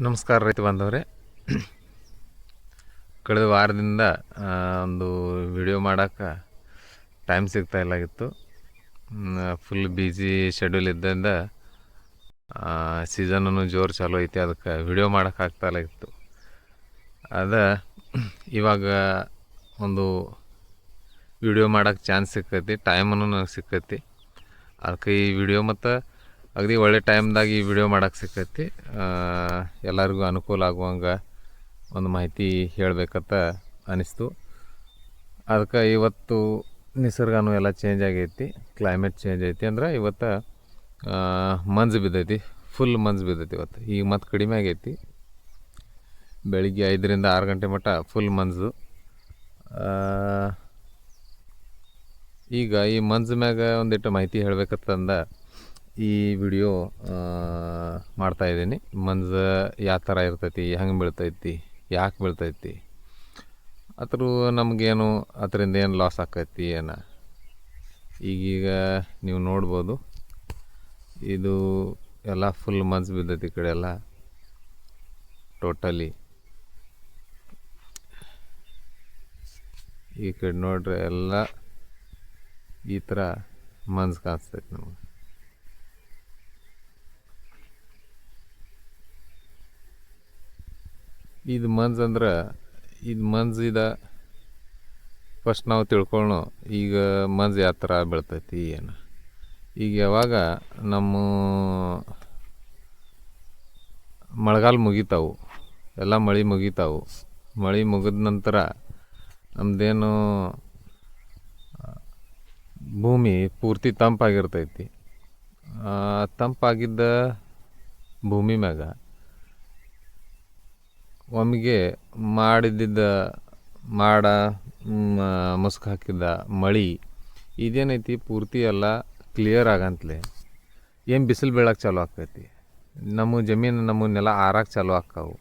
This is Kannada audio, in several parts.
ನಮಸ್ಕಾರ ರೈತ ಬಾಂಧವರೇ. ಕಳೆದ ವಾರದಿಂದ ಒಂದು ವಿಡಿಯೋ ಮಾಡೋಕ್ಕೆ ಟೈಮ್ ಸಿಗ್ತಾ ಇಲ್ಲ ಇಲ್ಲಾಗಿತ್ತು ಫುಲ್ ಬ್ಯುಸಿ ಶೆಡ್ಯೂಲ್ ಇದ್ದರಿಂದ ಸೀಸನೂ ಜೋರು ಚಾಲು ಐತಿ, ಅದಕ್ಕೆ ವಿಡಿಯೋ ಮಾಡೋಕೆ ಆಗ್ತಾ ಇತ್ತು ಅದ ಇವಾಗ ಒಂದು ವಿಡಿಯೋ ಮಾಡೋಕೆ ಚಾನ್ಸ್ ಸಿಕ್ಕೈತಿ ಟೈಮನ್ನು ನನಗೆ ಸಿಕ್ಕೈತಿ. ಅದಕ್ಕೆ ಈ ವಿಡಿಯೋ ಮತ್ತು ಅಗದಿ ಒಳ್ಳೆ ಟೈಮ್ದಾಗ ಈ ವಿಡಿಯೋ ಮಾಡೋಕೆ ಸಿಕ್ಕೈತಿ. ಎಲ್ಲರಿಗೂ ಅನುಕೂಲ ಆಗುವಂಗೆ ಒಂದು ಮಾಹಿತಿ ಹೇಳಬೇಕಂತ ಅನಿಸ್ತು. ಅದಕ್ಕೆ ಇವತ್ತು ನಿಸರ್ಗನೂ ಎಲ್ಲ ಚೇಂಜ್ ಆಗೈತಿ ಕ್ಲೈಮೇಟ್ ಚೇಂಜ್ ಐತಿ ಅಂದ್ರೆ ಇವತ್ತು ಮಂಜು ಬಿದ್ದೈತಿ ಫುಲ್ ಮಂಜು ಬಿದ್ದೈತಿ ಇವತ್ತು. ಈಗ ಮತ್ತು ಕಡಿಮೆ ಆಗೈತಿ. ಬೆಳಿಗ್ಗೆ ಐದರಿಂದ ಆರು ಗಂಟೆ ಮಟ್ಟ ಫುಲ್ ಮಂಜು. ಈಗ ಈ ಮಂಜು ಮ್ಯಾಗ ಒಂದಿಟ್ಟು ಮಾಹಿತಿ ಹೇಳ್ಬೇಕಂತಂದ ಈ ವಿಡಿಯೋ ಮಾಡ್ತಾ ಇದ್ದೀನಿ. ಮಂಜ ಯಾವ ಥರ ಇರ್ತೈತಿ, ಹೆಂಗೆ ಬೀಳ್ತೈತಿ, ಯಾಕೆ ಬೀಳ್ತೈತಿ, ಅದ್ರ ನಮಗೇನು, ಅದರಿಂದ ಏನು ಲಾಸ್ ಆಕೈತಿ ಏನು. ಈಗೀಗ ನೀವು ನೋಡ್ಬೋದು, ಇದು ಎಲ್ಲ ಫುಲ್ ಮಂಜು ಬಿದ್ದೈತಿ ಈ ಕಡೆ ಎಲ್ಲ ಟೋಟಲಿ ಈ ಕಡೆ ನೋಡ್ರೆ ಎಲ್ಲ ಈ ಥರ ಮಂಜು ಕಾಣಿಸ್ತೈತಿ ನಮಗೆ. ಇದು ಮಂಜು ಅಂದ್ರೆ ಇದು ಮಂಜು ಇದ ಫಸ್ಟ್ ನಾವು ತಿಳ್ಕೊಳ್ಳೋ ಈಗ ಮಂಜು ಯಾವ ಥರ ಬೀಳ್ತೈತಿ ಏನು. ಈಗ ಯಾವಾಗ ನಮ್ಮ ಮಳೆಗಾಲ ಮುಗಿತಾವು, ಎಲ್ಲ ಮಳೆ ಮುಗಿತಾವು. ಮಳೆ ಮುಗಿದ ನಂತರ ನಮ್ಮದೇನು ಭೂಮಿ ಪೂರ್ತಿ ತಂಪಾಗಿರ್ತೈತಿ. ತಂಪಾಗಿದ್ದ ಭೂಮಿ ಮ್ಯಾಗ ಒಮ್ಮೆಗೆ ಮಾಡಿದ್ದ ಮಾಡ ಮುಸ್ಕು ಹಾಕಿದ್ದ ಮಳೆ ಇದೇನೈತಿ ಪೂರ್ತಿ ಎಲ್ಲ ಕ್ಲಿಯರ್ ಆಗಂತಲೇ. ಏನು ಬಿಸಿಲು ಬೀಳಕ್ಕೆ ಚಾಲು ಆಗ್ತೈತಿ? ನಮ್ಮ ಜಮೀನು, ನಮ್ಮ ನೆಲ ಆರಕ್ಕೆ ಚಾಲು ಆಕ್ಕಾವು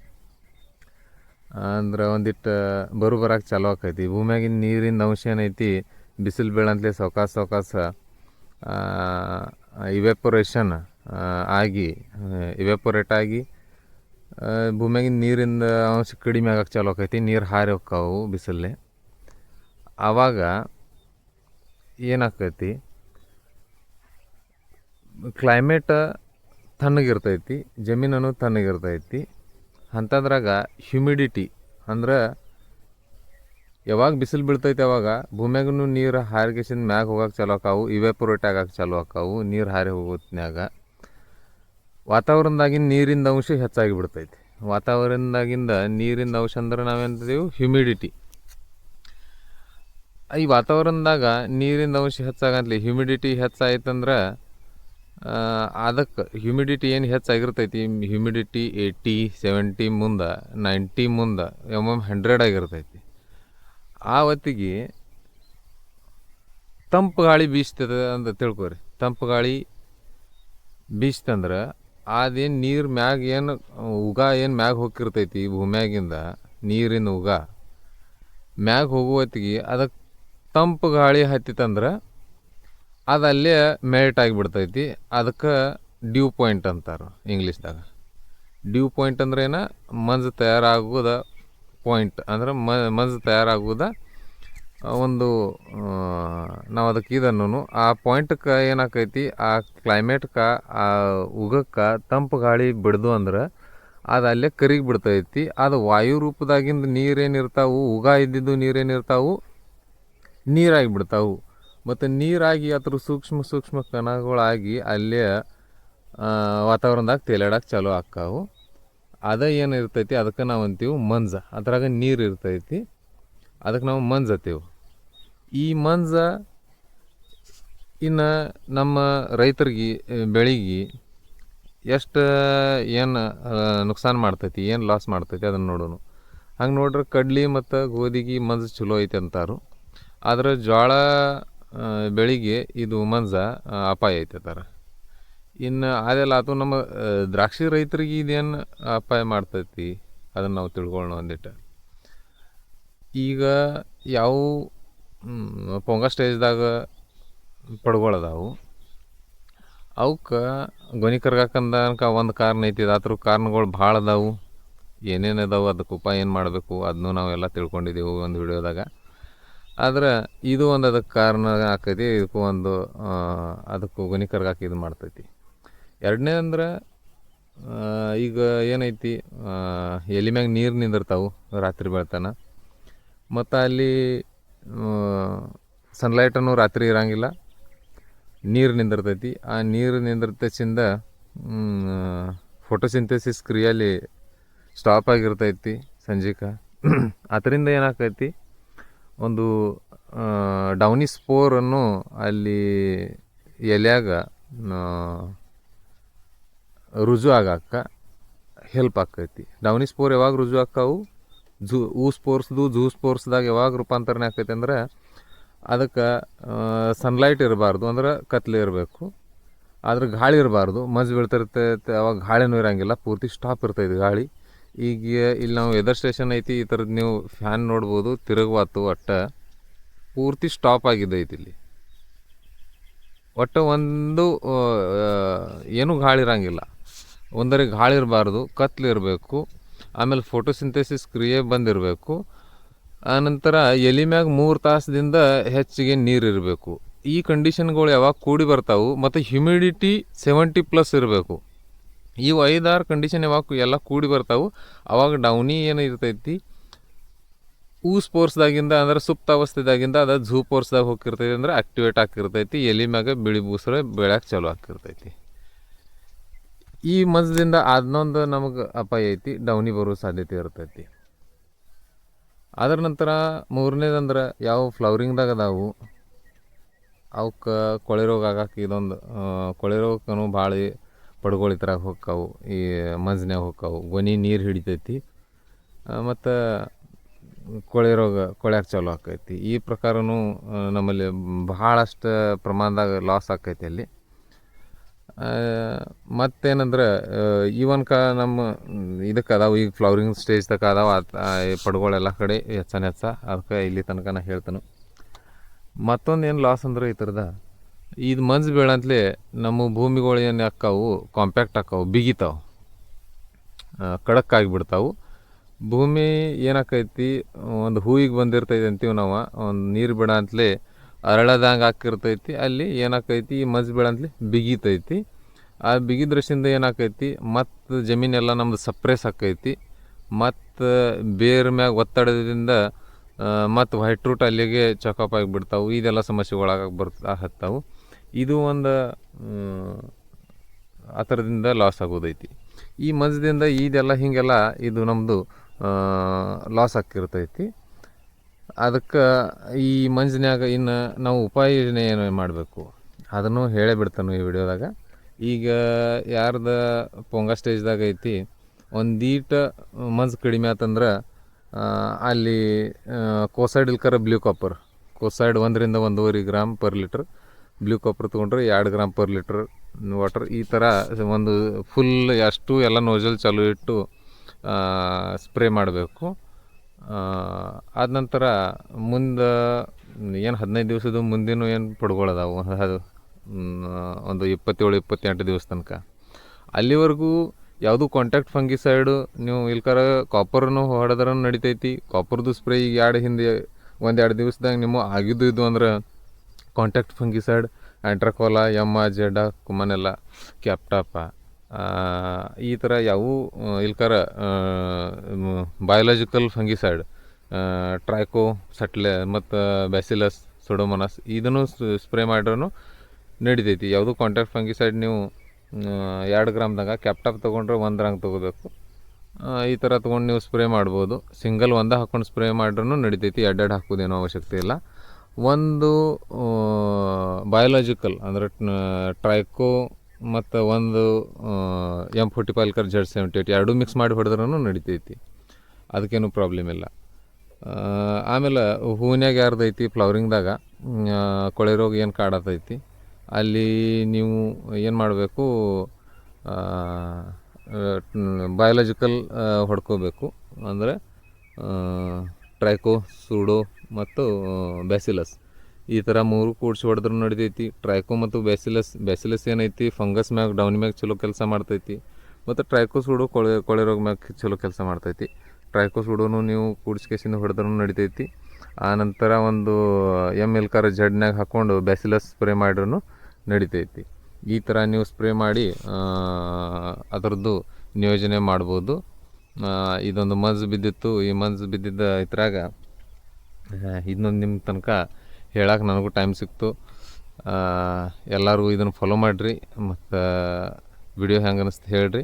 ಅಂದ್ರೆ ಒಂದಿಟ್ಟು ಬರು ಬರಕ್ಕೆ ಚಾಲು ಆಕೈತಿ ಭೂಮ್ಯಾಗಿನ ನೀರಿನ ಅಂಶ ಏನೈತಿ? ಬಿಸಿಲು ಬೀಳಂತಲೇ ಸೌಕಾಸ ಸೌಕಾಸ ಇವೆಪೊರೇಷನ್ ಆಗಿ ಇವೆಪೊರೇಟ್ ಆಗಿ ಭೂಮ್ಯಾಗಿನ ನೀರಿಂದ ಅಂಶ ಕಡಿಮೆ ಆಗಕ್ಕೆ ಚಾಲು ಆಕೈತಿ, ನೀರು ಹಾರಿ ಹೋಕ್ಕಾವು ಬಿಸಿಲೇ ಆವಾಗ ಏನಾಕೈತಿ ಕ್ಲೈಮೇಟ್ ತಣ್ಣಗಿರ್ತೈತಿ, ಜಮೀನನು ತಣ್ಣಗಿರ್ತೈತಿ, ಅಂಥದ್ರಾಗ ಹ್ಯುಮಿಡಿಟಿ ಅಂದ್ರೆ ಯಾವಾಗ ಬಿಸಿಲು ಬೀಳ್ತೈತಿ ಅವಾಗ ಭೂಮ್ಯಾಗೂ ನೀರು ಹಾರಿಗೆಸಿಂದ ಮ್ಯಾಗ ಹೋಗಕ್ಕೆ ಚಾಲು ಆಕಾವು ಇವೆಪೊರೇಟ್ ಆಗಕ್ಕೆ ಚಾಲು ಆಕಾವು, ನೀರು ಹಾರಿ ಹೋಗೋತ್ನ್ಯಾಗ. ವಾತಾವರಣದಾಗಿನ ನೀರಿನ ಅಂಶ ಹೆಚ್ಚಾಗಿ ಬಿಡ್ತೈತಿ. ವಾತಾವರಣದಾಗಿಂದ ನೀರಿನ ಅಂಶ ಅಂದ್ರೆ ನಾವೇಂತೀವಿ ಹ್ಯುಮಿಡಿಟಿ ಈ ವಾತಾವರಣದಾಗ ನೀರಿನ ಅಂಶ ಹೆಚ್ಚಾಗಂತಲಿ ಹ್ಯುಮಿಡಿಟಿ ಹೆಚ್ಚಾಯ್ತಂದ್ರೆ ಅದಕ್ಕೆ ಹ್ಯುಮಿಡಿಟಿ ಏನು ಹೆಚ್ಚಾಗಿರ್ತೈತಿ? ಹ್ಯುಮಿಡಿಟಿ ಏಯ್ಟಿ ಸೆವೆಂಟಿ ಮುಂದೆ ನೈಂಟಿ ಮುಂದೆ ಎಂ ಹಂಡ್ರೆಡ್ ಆಗಿರ್ತೈತಿ. ಆ ಹೊತ್ತಿಗೆ ತಂಪು ಗಾಳಿ ಬೀಸ್ತದೆ ಅಂತ ತಿಳ್ಕೊರಿ. ತಂಪು ಗಾಳಿ ಬೀಸ್ತಂದ್ರೆ ಅದೇನು ನೀರು ಮ್ಯಾಗ ಏನು, ಉಗ ಏನು ಮ್ಯಾಗ ಹೋಗಿರ್ತೈತಿ ಭೂಮ್ಯಾಗಿಂದ? ನೀರಿನ ಉಗ. ಮ್ಯಾಗ ಹೋಗುವತ್ತಿಗೆ ಅದಕ್ಕೆ ತಂಪು ಗಾಳಿ ಹತ್ತಿತ್ತಂದ್ರೆ ಅದು ಅಲ್ಲೇ ಮೆಲ್ಟ್ ಆಗಿಬಿಡ್ತೈತಿ ಅದಕ್ಕೆ ಡ್ಯೂ ಪಾಯಿಂಟ್ ಅಂತಾರೆ ಇಂಗ್ಲೀಷ್ದಾಗ. ಡ್ಯೂ ಪಾಯಿಂಟ್ ಅಂದ್ರೆ ಮಂಜು ತಯಾರಾಗೋದ ಪಾಯಿಂಟ್ ಅಂದ್ರೆ ಮಂಜು ತಯಾರಾಗೋದ ಒಂದು ನಾವು ಅದಕ್ಕೆ ಇದನ್ನು, ಆ ಪಾಯಿಂಟ್ಗೆ ಏನಾಕೈತಿ, ಆ ಕ್ಲೈಮೇಟ್ಗೆ ಆ ಉಗಕ್ಕೆ ತಂಪು ಗಾಳಿ ಬಿಡ್ದು ಅಂದ್ರೆ ಅದು ಅಲ್ಲೇ ಕರಿಗಿ ಬಿಡ್ತೈತಿ. ಅದು ವಾಯು ರೂಪದಾಗಿಂದ ನೀರೇನಿರ್ತಾವು ಉಗ ಇದ್ದಿದ್ದು ನೀರೇನಿರ್ತಾವು ನೀರಾಗಿ ಬಿಡ್ತಾವು. ಮತ್ತು ನೀರಾಗಿ ಅದ್ರ ಸೂಕ್ಷ್ಮ ಸೂಕ್ಷ್ಮ ಕಣಗಳಾಗಿ ಅಲ್ಲೇ ವಾತಾವರಣದಾಗ ತೇಲಾಡಕ್ಕೆ ಚಾಲೂ ಆಕ್ಕಾವು ಅದ ಏನು ಇರ್ತೈತಿ, ಅದಕ್ಕೆ ನಾವು ಅಂತೀವಿ ಮಂಜ. ಅದ್ರಾಗ ನೀರು ಇರ್ತೈತಿ. ಅದಕ್ಕೆ ನಾವು ಮಂಜ ಅಂತೀವಿ. ಈ ಮಂಜ ಇನ್ನು ನಮ್ಮ ರೈತರಿಗೆ ಬೆಳಿಗ್ಗೆ ಎಷ್ಟು, ಏನು ನುಕ್ಸಾನ್ ಮಾಡ್ತೈತಿ, ಏನು ಲಾಸ್ ಮಾಡ್ತೈತಿ ಅದನ್ನು ನೋಡೋಣ ಹಂಗೆ ನೋಡ್ರೆ ಕಡ್ಲಿ ಮತ್ತು ಗೋಧಿಗೆ ಮಂಜು ಚಲೋ ಐತೆ ಅಂತಾರು. ಆದರೆ ಜೋಳ ಬೆಳಿಗ್ಗೆ ಇದು ಮಂಜ ಅಪಾಯ ಐತೆ ತರ ಇನ್ನು ಅದೆಲ್ಲ ಆತು ನಮ್ಮ ದ್ರಾಕ್ಷಿ ರೈತರಿಗೆ ಇದೇನು ಅಪಾಯ ಮಾಡ್ತೈತಿ ಅದನ್ನು ನಾವು ತಿಳ್ಕೊಳ್ಳೋಣ ಒಂದಿಟ್ಟು. ಈಗ ಯಾವ ಪೊಂಗ ಸ್ಟೇಜ್ದಾಗ ಪಡ್ಗೊಳದಾವು. ಅವಕ್ಕೆ ಗೊನಿ ಕರ್ಗಾಕಂದನಕ ಒಂದು ಕಾರಣ ಐತಿ ಅದ್ರ ಕಾರಣಗಳು ಭಾಳ ಅದಾವು. ಏನೇನು ಅದಾವು ಅದಕ್ಕೆ ಉಪಾಯ ಏನು ಮಾಡಬೇಕು ಅದನ್ನು ನಾವೆಲ್ಲ ತಿಳ್ಕೊಂಡಿದ್ದೀವಿ ಒಂದು ವಿಡಿಯೋದಾಗ. ಆದ್ರೆ ಇದು ಒಂದು ಅದಕ್ಕೆ ಕಾರಣ ಆಕೈತಿ, ಇದಕ್ಕೂ ಒಂದು ಅದಕ್ಕೂ ಗೊನಿ ಕರ್ಗಾಕಿ ಇದು ಮಾಡ್ತೈತಿ. ಎರಡನೇ ಅಂದ್ರೆ ಈಗ ಏನೈತಿ ಎಲಿ ಮ್ಯಾಗ ನೀರು ನಿಂದಿರ್ತಾವೆ ರಾತ್ರಿ ಬೆಳ್ತಾನ. ಮತ್ತು ಅಲ್ಲಿ ಸನ್ಲೈಟನ್ನು ರಾತ್ರಿ ಇರಂಗಿಲ್ಲ. ನೀರು ನಿಂದಿರ್ತೈತಿ. ಆ ನೀರು ನಿಂದಿರ್ತಿಂದ ಫೋಟೋಸಿಂಥೆಸಿಸ್ ಕ್ರಿಯಲ್ಲಿ ಸ್ಟಾಪ್ ಆಗಿರ್ತೈತಿ ಸಂಜಿಕ. ಅದರಿಂದ ಏನಾಗ್ತೈತಿ ಒಂದು ಡೌನಿ ಸ್ಪೋರನ್ನು ಅಲ್ಲಿ ಎಲ್ಯಾಗ ರುಜು ಆಗಾಕ ಹೆಲ್ಪ್ ಆಕೈತಿ. ಡೌನಿ ಸ್ಪೋರ್ ಯಾವಾಗ ರುಜು ಆಕ್ಕಾವು ಜೂ ಊ ಸ್ಪೋರ್ಸ್ದು ಝೂ ಸ್ಪೋರ್ಸ್ದಾಗ ಯಾವಾಗ ರೂಪಾಂತರಣೆ ಆಕೈತಿ ಅಂದ್ರೆ ಅದಕ್ಕೆ ಸನ್ಲೈಟ್ ಇರಬಾರ್ದು ಅಂದ್ರೆ ಕತ್ಲೆ ಇರಬೇಕು. ಆದ್ರೆ ಗಾಳಿ ಇರಬಾರ್ದು. ಮಜ್ ಬೀಳ್ತಿರ್ತೈತೆ ಅವಾಗ ಗಾಳಿನೂ ಇರೋಂಗಿಲ್ಲ ಪೂರ್ತಿ ಸ್ಟಾಪ್ ಇರ್ತೈತೆ ಗಾಳಿ. ಈಗ ಇಲ್ಲಿ ನಾವು ಎದರ್ ಸ್ಟೇಷನ್ ಐತಿ, ಈ ಥರದ್ದು ನೀವು ಫ್ಯಾನ್ ನೋಡ್ಬೋದು, ತಿರುಗುವಾತು, ಒಟ್ಟ ಪೂರ್ತಿ ಸ್ಟಾಪ್ ಆಗಿದ್ದೈತಿ ಇಲ್ಲಿ. ಒಟ್ಟು ಒಂದು ಏನೂ ಗಾಳಿ ಇರಂಗಿಲ್ಲ. ಒಂದರೆ ಗಾಳಿ ಇರಬಾರ್ದು, ಕತ್ಲು ಇರಬೇಕು. ಆಮೇಲೆ ಫೋಟೋಸಿಂಥೆಸಿಸ್ ಕ್ರಿಯೆ ಬಂದಿರಬೇಕು. ಆನಂತರ ಎಲೆ ಮ್ಯಾಗ ಮೂರು ತಾಸದಿಂದ ಹೆಚ್ಚಿಗೆ ನೀರು ಇರಬೇಕು. ಈ ಕಂಡೀಷನ್ಗಳು ಯಾವಾಗ ಕೂಡಿ ಬರ್ತಾವೆ, ಮತ್ತು ಹ್ಯುಮಿಡಿಟಿ ಸೆವೆಂಟಿ ಪ್ಲಸ್ ಇರಬೇಕು. ಇವು ಐದಾರು ಕಂಡೀಷನ್ ಯಾವಾಗ ಎಲ್ಲ ಕೂಡಿ ಬರ್ತಾವೆ, ಅವಾಗ ಡೌನಿ ಏನು ಇರ್ತೈತಿ? ಊ ಸ್ಪೋರ್ಸ್ದಾಗಿಂದ ಅಂದ್ರೆ ಸುಪ್ತಾವಸ್ಥೆದಾಗಿಂದ ಅದು ಝೂ ಪೋರ್ಸ್ದಾಗ ಹೋಗಿರ್ತೈತಿ ಅಂದ್ರೆ ಆಕ್ಟಿವೇಟ್ ಆಗಿರ್ತೈತಿ ಎಲೆ ಮ್ಯಾಗ ಬಿಳಿ ಬೂಸ್ರೆ ಬೆಳ್ಯಾಕೆ ಚಾಲೂ ಆಗಿರ್ತೈತಿ ಈ ಮಜದಿಂದ ಅದನ್ನೊಂದು ನಮಗೆ ಅಪಾಯ ಐತಿ, ಡೌನಿ ಬರೋ ಸಾಧ್ಯತೆ ಇರ್ತೈತಿ. ಅದರ ನಂತರ ಮೂರನೇದಂದ್ರೆ ಯಾವ ಫ್ಲವರಿಂಗ್ದಾಗ ಅದಾವು, ಅವಕ್ಕೆ ಕೊಳೆ ರೋಗ ಆಗಕ್ಕೆ ಇದೊಂದು ಕೊಳೆ ರೋಗಕ್ಕೂ ಭಾಳ ಪಡ್ಗೊಳಿ ಥರ ಈ ಮಜ್ನ್ಯಾಗ ಹೋಗ್ತಾವು ಗೊನಿ ನೀರು ಹಿಡಿತೈತಿ ಮತ್ತು ಕೊಳೆ ರೋಗ, ಕೊಳ್ಯಾಕ ಚಾಲು ಆಕೈತಿ. ಈ ಪ್ರಕಾರನೂ ನಮ್ಮಲ್ಲಿ ಭಾಳಷ್ಟು ಪ್ರಮಾಣದಾಗ ಲಾಸ್ ಆಕೈತಿ ಅಲ್ಲಿ. ಮತ್ತೇನಂದ್ರೆ ಈವನ್ ಕ ನಮ್ಮ ಇದಕ್ಕೆ ಅದಾವ ಈಗ ಫ್ಲವರಿಂಗ್ ಸ್ಟೇಜ್ ತನಕ ಅದಾವ ಪಡ್ಗಳೆಲ್ಲ ಕಡೆ ಹೆಚ್ಚನ ಹೆಚ್ಚ ಅದಕ್ಕೆ ಇಲ್ಲಿ ತನಕ ನಾ ಹೇಳ್ತೇನೆ. ಮತ್ತೊಂದು ಏನು ಲಾಸ್ ಅಂದ್ರೆ ಈ ಥರದ ಇದು ಮಂಜು ಬೀಳಂತ್ಲೆ ನಮ್ಮ ಭೂಮಿಗಳು ಏನು ಅಕ್ಕಾವು ಕಾಂಪ್ಯಾಕ್ಟ್ ಆಕ್ಕಾವು ಬಿಗಿತಾವು. ಖಡಕ್ ಆಗಿಬಿಡ್ತಾವು ಭೂಮಿ ಏನಾಕೈತಿ, ಒಂದು ಹೂವಿಗೆ ಬಂದಿರ್ತೈತಿ ಅಂತೀವಿ ನಾವು, ಒಂದು ನೀರು ಬಿಡ ಅಂತಲೇ ಅರಳದಂಗೆ ಹಾಕಿರ್ತೈತಿ ಅಲ್ಲಿ ಏನಾಕೈತಿ, ಈ ಮಜ್ ಬೀಳಂತ್ಲೆ ಬಿಗಿತೈತಿ. ಆ ಬಿಗಿದ್ರಶಿಂದ ಏನಾಕೈತಿ, ಮತ್ತು ಜಮೀನೆಲ್ಲ ನಮ್ದು ಸಪ್ರೆಸ್ ಆಕೈತಿ. ಮತ್ತು ಬೇರ್ ಮ್ಯಾಗ ಒತ್ತಡದಿಂದ ಮತ್ತು ವೈಟ್ ರೂಟ್ ಅಲ್ಲಿಗೆ ಚಕಪ್ ಆಗಿಬಿಡ್ತಾವೆ ಇದೆಲ್ಲ ಸಮಸ್ಯೆಗಳಾಗ ಬರ್ತಾ ಹತ್ತಾವು. ಇದು ಒಂದು, ಆ ಥರದಿಂದ ಲಾಸ್ ಆಗೋದೈತಿ. ಈ ಮಜ್ದಿಂದ ಇದೆಲ್ಲ ಹೀಗೆಲ್ಲ, ಇದು ನಮ್ಮದು ಲಾಸ್ ಆಕ್ಕಿರ್ತೈತಿ ಅದಕ್ಕೆ ಈ ಮಂಜಿನ್ಯಾಗ ಇನ್ನು ನಾವು ಉಪಾಯ ಏನು ಮಾಡಬೇಕು? ಅದನ್ನು ಹೇಳೇ ಬಿಡ್ತಾನೆ ಈ ವಿಡಿಯೋದಾಗ. ಈಗ ಯಾರ್ದ ಪೊಂಗ ಸ್ಟೇಜ್ದಾಗ ಐತಿ ಒಂದೀಟ ಮಂಜು ಕಡಿಮೆ ಆತಂದ್ರೆ ಅಲ್ಲಿ ಕೋಸೈಡ್ ಇಲ್ಕರ ಬ್ಲೂ ಕಾಪರ್, ಕೋಸೈಡ್ ಒಂದರಿಂದ ಒಂದೂವರೆ gram per litre, blue copper ತೊಗೊಂಡ್ರೆ ಎರಡು ಗ್ರಾಮ್ ಪರ್ ಲೀಟ್ರ್ ವಾಟರ್, ಈ ಥರ ಒಂದು ಫುಲ್ ಅಷ್ಟು ಎಲ್ಲ ನೋಜಲ್ ಚಾಲು ಇಟ್ಟು ಸ್ಪ್ರೇ ಮಾಡಬೇಕು. ಆದ ನಂತರ ಮುಂದೆ, ಏನು ಹದಿನೈದು ದಿವಸದ ಮುಂದಿನ ಏನು ಪಡ್ಗೊಳದಾವು? ಅದು ಒಂದು ಇಪ್ಪತ್ತೇಳು, ಇಪ್ಪತ್ತೆಂಟು ದಿವಸ ತನಕ. ಅಲ್ಲಿವರೆಗೂ ಯಾವುದು ಕಾಂಟ್ಯಾಕ್ಟ್ ಫಂಗಿಸೈಡು ನೀವು ಇಲ್ಕರ ಕಾಪರ್ನು ಹೊಡೆದ್ರೂ ನಡಿತೈತಿ. ಕಾಪರ್ದು ಸ್ಪ್ರೇ ಈಗ ಎರಡು ಹಿಂದೆ, ಒಂದೆರಡು ದಿವಸದಾಗ ನಿಮ್ಮ ಆಗಿದ್ದು ಇದು ಅಂದ್ರೆ ಕಾಂಟ್ಯಾಕ್ಟ್ ಫಂಗಿಸೈಡ್ ಎಂ ಎಮ್ಮ ಜೆಡ ಕುಮನೆಲ್ಲ ಕ್ಯಾಪ್ಟಾಪ ಈ ಥರ ಯಾವೂ ಇಲ್ಕರ ಬಯೋಲಾಜಿಕಲ್ ಫಂಗಿಸೈಡ್ ಟ್ರೈಕೋ ಸಟ್ಲೆ ಮತ್ತು ಬ್ಯಾಸಿಲಸ್ ಸೊಡೋಮನಸ್ ಇದನ್ನು ಸ್ಪ್ರೇ ಮಾಡ್ರೂ ನಡಿತೈತಿ. ಯಾವುದು ಕಾಂಟ್ಯಾಕ್ಟ್ ಫಂಗಿಸೈಡ್ ನೀವು ಎರಡು ಗ್ರಾಮ್ದಾಗ ಕ್ಯಾಪ್ಟಾಪ್ ತೊಗೊಂಡ್ರೆ ಒಂದು ರಂಗ್ ತೊಗೋಬೇಕು. ಈ ಥರ ತೊಗೊಂಡು ನೀವು ಸ್ಪ್ರೇ ಮಾಡ್ಬೋದು. ಸಿಂಗಲ್ ಒಂದೇ ಹಾಕ್ಕೊಂಡು ಸ್ಪ್ರೇ ಮಾಡ್ರೂ ನಡಿತೈತಿ. ಎರಡೆರಡು ಹಾಕೋದೇನೋ ಅವಶ್ಯಕತೆ ಇಲ್ಲ. ಒಂದು ಬಯೋಲಾಜಿಕಲ್ ಅಂದರೆ ಟ್ರೈಕೋ ಮತ್ತು ಒಂದು ಎಂ ಫೋರ್ಟಿ ಪಾಲ್ಕರ್ ಜೆಡ್ ಸೆವೆಂಟಿ ಏಯ್ಟ್ ಎರಡೂ ಮಿಕ್ಸ್ ಮಾಡಿ ಹೊಡೆದ್ರೂ ನಡಿತೈತಿ. ಅದಕ್ಕೇನು ಪ್ರಾಬ್ಲಮ್ ಇಲ್ಲ. ಆಮೇಲೆ ಹೂವಿನಾಗ ಯಾರ್ದೈತಿ ಫ್ಲವರಿಂಗ್ದಾಗ ಕೊಳೆ ರೋಗ ಏನು ಕಾಡತೈತಿ, ಅಲ್ಲಿ ನೀವು ಏನು ಮಾಡಬೇಕು ಬಯಾಲಜಿಕಲ್ ಹೊಡ್ಕೋಬೇಕು. ಅಂದರೆ ಟ್ರೈಕೋ ಸೂಡೋ ಮತ್ತು ಬ್ಯಾಸಿಲಸ್ ಈ ಥರ ಮೂರು ಕೂಡ್ಸಿ ಹೊಡೆದ್ರೂ ನಡಿತೈತಿ. ಟ್ರೈಕೋ ಮತ್ತು ಬ್ಯಾಸಿಲಸ್ ಬ್ಯಾಸಿಲಸ್ ಏನೈತಿ? ಫಂಗಸ್ ಮ್ಯಾಗ ಡೌನಿ ಮ್ಯಾಗ ಚಲೋ ಕೆಲಸ ಮಾಡ್ತೈತಿ. ಮತ್ತು ಟ್ರೈಕೋ ಹುಡು ಕೊಳೆ ಕೊಳೆ ರೋಗ ಮ್ಯಾಗ ಚಲೋ ಕೆಲಸ ಮಾಡ್ತೈತಿ. ಟ್ರೈಕೋಸ್ ಹುಡುನು ನೀವು ಕೂಡ್ಸ್ಕೇಸಿಂದ ಹೊಡೆದ್ರೂ ನಡಿತೈತಿ. ಆನಂತರ ಒಂದು ಎಂ ಎಲ್ ಕಾರ ಜಡ್ನ್ಯಾಗ ಹಾಕ್ಕೊಂಡು ಬ್ಯಾಸಿಲಸ್ ಸ್ಪ್ರೇ ಮಾಡ್ರೂ ನಡಿತೈತಿ. ಈ ಥರ ನೀವು ಸ್ಪ್ರೇ ಮಾಡಿ ಅದರದ್ದು ನಿಯೋಜನೆ ಮಾಡ್ಬೋದು. ಇದೊಂದು ಮಂಜು ಬಿದ್ದಿತ್ತು. ಈ ಮಂಜು ಬಿದ್ದಿದ್ದ ಇದ್ರಾಗ ಇನ್ನೊಂದು ನಿಮ್ಮ ತನಕ ಹೇಳಕ್ಕೆ ನನಗೂ ಟೈಮ್ ಸಿಕ್ತು. ಎಲ್ಲರೂ ಇದನ್ನು ಫಾಲೋ ಮಾಡಿರಿ ಮತ್ತು ವಿಡಿಯೋ ಹೆಂಗೆ ಅನಿಸ್ತು ಹೇಳ್ರಿ.